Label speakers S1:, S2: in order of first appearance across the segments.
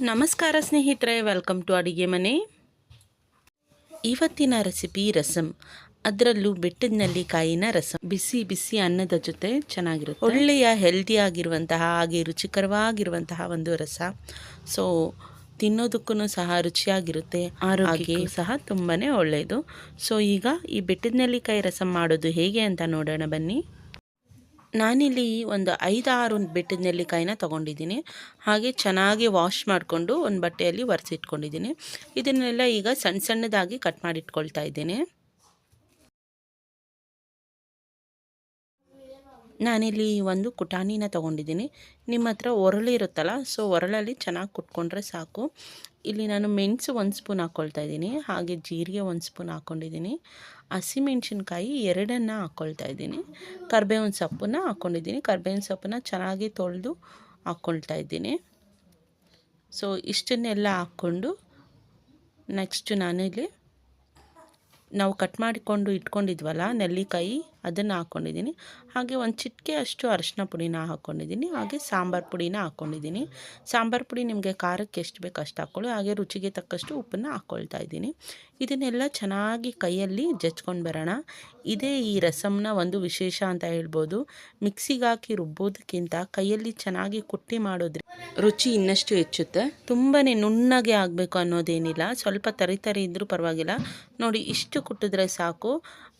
S1: ನಮಸ್ಕಾರ ಸ್ನೇಹಿತರೆ welcome to ಅಡುಗೆ ಮನೆ. ಇವತ್ತಿನ ರೆಸಿಪಿ ರಸಂ. ಅದರಲ್ಲೂ ಬೆಟ್ಟದ ನೆಲ್ಲಿಕಾಯಿನ ರಸಂ. ಬಿಸಿ ಬಿಸಿ ಅನ್ನದ ಜೊತೆ ಚೆನ್ನಾಗಿರುತ್ತೆ. ಒಳ್ಳೆಯ ಹೆಲ್ದಿ ಆಗಿರುವಂತಹ ಹಾಗೆ ರುಚಿಕರವಾಗಿರುವಂತಹ ಒಂದು ರಸ. ಸೊ ತಿನ್ನೋದಕ್ಕೂ ಸಹ ರುಚಿಯಾಗಿರುತ್ತೆ. ಆರೋಗ್ಯ ಸಹ ತುಂಬಾ ಒಳ್ಳೆಯದು. ಸೊ ಈಗ ಈ ಬೆಟ್ಟದ ನೆಲ್ಲಿಕಾಯಿ ರಸಂ ಮಾಡೋದು ಹೇಗೆ ಅಂತ ನೋಡೋಣ ಬನ್ನಿ. ನಾನಿಲ್ಲಿ ಒಂದು ಐದಾರು ಬೆಟ್ಟದ ನೆಲ್ಲಿಕಾಯಿನ ತೊಗೊಂಡಿದ್ದೀನಿ. ಹಾಗೆ ಚೆನ್ನಾಗಿ ವಾಶ್ ಮಾಡಿಕೊಂಡು ಒಂದು ಬಟ್ಟೆಯಲ್ಲಿ ಒರೆಸಿಟ್ಕೊಂಡಿದ್ದೀನಿ. ಇದನ್ನೆಲ್ಲ ಈಗ ಸಣ್ಣ ಸಣ್ಣದಾಗಿ ಕಟ್ ಮಾಡಿಟ್ಕೊಳ್ತಾ ಇದ್ದೀನಿ. ನಾನಿಲ್ಲಿ ಒಂದು ಕುಟಾಣಿನ ತೊಗೊಂಡಿದ್ದೀನಿ. ನಿಮ್ಮ ಹತ್ರ ಒರಳಿರುತ್ತಲ್ಲ ಸೊ ಒರಳಲ್ಲಿ ಚೆನ್ನಾಗಿ ಕುಟ್ಕೊಂಡ್ರೆ ಸಾಕು. ಇಲ್ಲಿ ನಾನು ಮೆಣಸು ಒಂದು ಸ್ಪೂನ್ ಹಾಕ್ಕೊಳ್ತಾ ಇದ್ದೀನಿ, ಹಾಗೆ ಜೀರಿಗೆ ಒಂದು ಸ್ಪೂನ್ ಹಾಕ್ಕೊಂಡಿದ್ದೀನಿ ಹಸಿಮೆಣ್ಸಿನ್ಕಾಯಿ ಎರಡನ್ನು ಹಾಕ್ಕೊಳ್ತಾ ಇದ್ದೀನಿ, ಕರ್ಬೇವಿನ ಸೊಪ್ಪನ್ನು ಹಾಕ್ಕೊಂಡಿದ್ದೀನಿ ಕರ್ಬೇವಿನ ಸೊಪ್ಪನ್ನ ಚೆನ್ನಾಗಿ ತೊಳೆದು ಹಾಕ್ಕೊಳ್ತಾ ಇದ್ದೀನಿ. ಸೊ ಇಷ್ಟನ್ನೆಲ್ಲ ಹಾಕ್ಕೊಂಡು ನೆಕ್ಸ್ಟ್ ಇಲ್ಲಿ, ನಾವು ಕಟ್ ಮಾಡಿಕೊಂಡು ಇಟ್ಕೊಂಡಿದ್ವಲ್ಲ, ನೆಲ್ಲಿಕಾಯಿ ಅದನ್ನು ಹಾಕ್ಕೊಂಡಿದ್ದೀನಿ ಹಾಗೆ ಒಂದು ಚಿಟಿಕೆ ಅಷ್ಟು ಅರಿಶಿನ ಪುಡಿನ ಹಾಕ್ಕೊಂಡಿದ್ದೀನಿ ಹಾಗೆ ಸಾಂಬಾರು ಪುಡಿನ ಹಾಕ್ಕೊಂಡಿದ್ದೀನಿ ಸಾಂಬಾರು ಪುಡಿ ನಿಮಗೆ ಖಾರಕ್ಕೆ ಎಷ್ಟು ಬೇಕು ಅಷ್ಟು ಹಾಕ್ಕೊಳ್ಳಿ ಹಾಗೆ ರುಚಿಗೆ ತಕ್ಕಷ್ಟು ಉಪ್ಪನ್ನು ಹಾಕ್ಕೊಳ್ತಾ ಇದ್ದೀನಿ. ಇದನ್ನೆಲ್ಲ ಚೆನ್ನಾಗಿ ಕೈಯಲ್ಲಿ ಜಚ್ಕೊಂಡು ಬರೋಣ. ಇದೇ ಈ ರಸಮ್ನ ಒಂದು ವಿಶೇಷ ಅಂತ ಹೇಳ್ಬೋದು. ಮಿಕ್ಸಿಗೆ ಹಾಕಿ ರುಬ್ಬೋದಕ್ಕಿಂತ ಕೈಯಲ್ಲಿ ಚೆನ್ನಾಗಿ ಕುಟ್ಟಿ ಮಾಡೋದ್ರೆ ರುಚಿ ಇನ್ನಷ್ಟು ಹೆಚ್ಚುತ್ತೆ. ತುಂಬಾ ನುಣ್ಣಗೆ ಆಗಬೇಕು ಅನ್ನೋದೇನಿಲ್ಲ. ಸ್ವಲ್ಪ ತರಿತರಿ ತರಿ ಇದ್ದರೂ ಪರವಾಗಿಲ್ಲ. ನೋಡಿ, ಇಷ್ಟು ಕುಟ್ಟಿದ್ರೆ ಸಾಕು.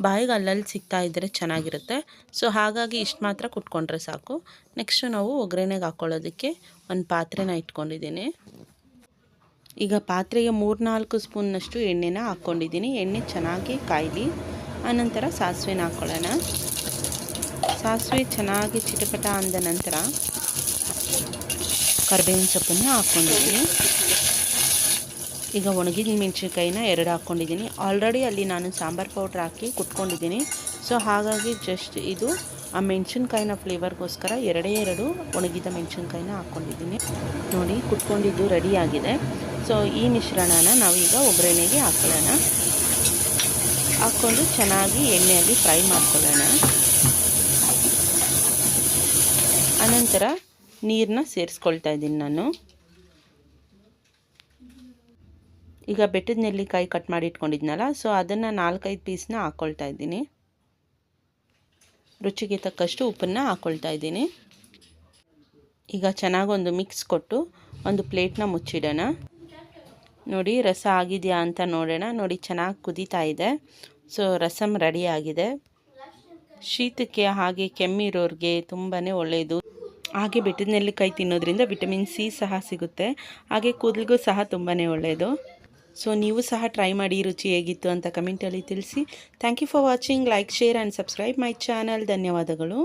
S1: ಬಾಯಿಗೆ ಅಲ್ಲಲ್ಲಿ ಸಿಗ್ತಾ ಇದ್ದರೆ ಚೆನ್ನಾಗಿರುತ್ತೆ. ಸೊ ಹಾಗಾಗಿ ಇಷ್ಟು ಮಾತ್ರ ಕುಟ್ಕೊಂಡ್ರೆ ಸಾಕು. ನೆಕ್ಸ್ಟು ನಾವು ಒಗ್ಗರಣೆಗೆ ಹಾಕ್ಕೊಳ್ಳೋದಕ್ಕೆ ಒಂದು ಪಾತ್ರೆನ ಇಟ್ಕೊಂಡಿದ್ದೀನಿ. ಈಗ ಪಾತ್ರೆಗೆ ಮೂರ್ನಾಲ್ಕು ಸ್ಪೂನ್ನಷ್ಟು ಎಣ್ಣೆನ ಹಾಕ್ಕೊಂಡಿದ್ದೀನಿ. ಎಣ್ಣೆ ಚೆನ್ನಾಗಿ ಕಾಯಲಿ. ಆನಂತರ ಸಾಸಿವೆನ ಹಾಕ್ಕೊಳ್ಳೋಣ ಸಾಸಿವೆ ಚೆನ್ನಾಗಿ ಚಿಟಪಟ ಅಂದ ನಂತರ ಕರಿಬೇವಿನ ಸೊಪ್ಪನ್ನು ಹಾಕ್ಕೊಂಡಿದ್ದೀನಿ. ಈಗ ಒಣಗಿದ ಮೆಣಸಿನ್ಕಾಯಿನ ಎರಡು ಹಾಕ್ಕೊಂಡಿದ್ದೀನಿ. ಆಲ್ರೆಡಿ ಅಲ್ಲಿ ನಾನು ಸಾಂಬಾರು ಪೌಡ್ರ್ ಹಾಕಿ ಕುಟ್ಕೊಂಡಿದ್ದೀನಿ. ಸೊ ಹಾಗಾಗಿ ಜಸ್ಟ್ ಇದು ಆ ಮೆಣಸಿನ್ಕಾಯಿನ ಫ್ಲೇವರ್ಗೋಸ್ಕರ ಎರಡೇ ಎರಡು ಒಣಗಿದ ಮೆಣಸಿನ್ಕಾಯಿನ ಹಾಕ್ಕೊಂಡಿದ್ದೀನಿ. ನೋಡಿ, ಕುಟ್ಕೊಂಡಿದ್ದು ರೆಡಿಯಾಗಿದೆ ಸೊ ಈ ಮಿಶ್ರಣನ ನಾವೀಗ ಒಗ್ಗರಣೆಗೆ ಹಾಕೊಳ್ಳೋಣ. ಹಾಕ್ಕೊಂಡು ಚೆನ್ನಾಗಿ ಎಣ್ಣೆಯಲ್ಲಿ ಫ್ರೈ ಮಾಡ್ಕೊಳ್ಳೋಣ. ಆನಂತರ ನೀರನ್ನ ಸೇರಿಸ್ಕೊಳ್ತಾ ಇದ್ದೀನಿ ನಾನು. ಈಗ ಬೆಟ್ಟದ ನೆಲ್ಲಿಕಾಯಿ ಕಟ್ ಮಾಡಿ ಇಟ್ಕೊಂಡಿದ್ನಲ್ಲ ಸೊ ಅದನ್ನು ನಾಲ್ಕೈದು ಪೀಸ್ನ ಹಾಕ್ಕೊಳ್ತಾ ಇದ್ದೀನಿ. ರುಚಿಗೆ ತಕ್ಕಷ್ಟು ಉಪ್ಪನ್ನು ಹಾಕ್ಕೊಳ್ತಾ ಇದ್ದೀನಿ. ಈಗ ಚೆನ್ನಾಗೊಂದು ಮಿಕ್ಸ್ ಕೊಟ್ಟು ಒಂದು ಪ್ಲೇಟ್ನ ಮುಚ್ಚಿಡೋಣ. ನೋಡಿ, ರಸ ಆಗಿದೆಯಾ ಅಂತ ನೋಡೋಣ. ನೋಡಿ, ಚೆನ್ನಾಗಿ ಕುದೀತಾ ಇದೆ. ಸೊ ರಸಮ್ ರೆಡಿ ಆಗಿದೆ. ಶೀತಕ್ಕೆ ಹಾಗೆ ಕೆಮ್ಮಿರೋರಿಗೆ ತುಂಬಾ ಒಳ್ಳೆಯದು ಹಾಗೆ ಬೆಟ್ಟದ ನೆಲ್ಲಿಕಾಯಿ ತಿನ್ನೋದ್ರಿಂದ ವಿಟಮಿನ್ ಸಿ ಸಹ ಸಿಗುತ್ತೆ. ಹಾಗೆ ಕೂದಲಿಗೂ ಸಹ ತುಂಬಾ ಒಳ್ಳೆಯದು ಸೊ ನೀವು ಸಹ ಟ್ರೈ ಮಾಡಿ ರುಚಿ ಹೇಗಿತ್ತು ಅಂತ ಕಮೆಂಟಲ್ಲಿ ತಿಳಿಸಿ. Thank you for watching like share and subscribe my channel ಧನ್ಯವಾದಗಳು.